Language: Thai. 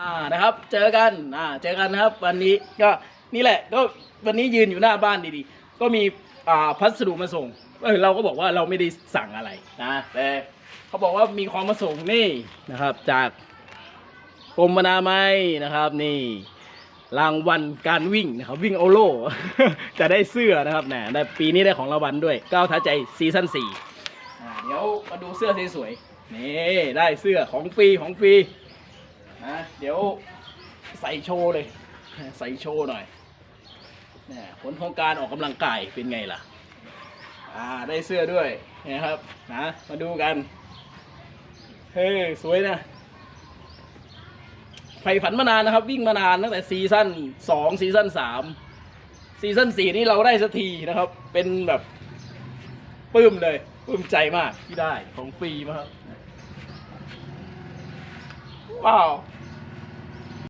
อ่านะครับเจอกันอ่าเจอกันนะครับ วันนี้ก็นี่แหละก็วันนี้ยืนอยู่หน้าบ้านดีๆ ก็มีอ่าพัสดุมาส่งเออเราก็บอกว่าเราไม่ได้สั่งอะไรนะแต่เขาบอกว่ามีของมาส่งนี่นะครับ จากกรมอนามัยนะครับ นี่ รางวัลการวิ่งนะครับวิ่งโอโล จะได้เสื้อนะครับนะได้ปีนี้ได้ของรางวัลด้วยก้าวท้าใจซีซั่นสี่อ่าเดี๋ยวมาดูเสื้อสวยๆนี่ได้เสื้อของฟรีของฟรี นะเดี๋ยวใส่โชว์เลย ใส่โชว์หน่อยเนี่ยผลของการออกกำลังกายเป็นไงล่ะ อ่าได้เสื้อด้วยนะครับนะมาดูกัน เฮ้ยสวยนะใฝ่ฝันมานานนะครับ วิ่งมานานตั้งแต่ซีซั่นสองซีซั่นสามซีซั่นสี่นี่เราได้สักทีนะครับ เป็นแบบปลื้มเลยปลื้มใจมากที่ได้ของฟรีมาครับว้าว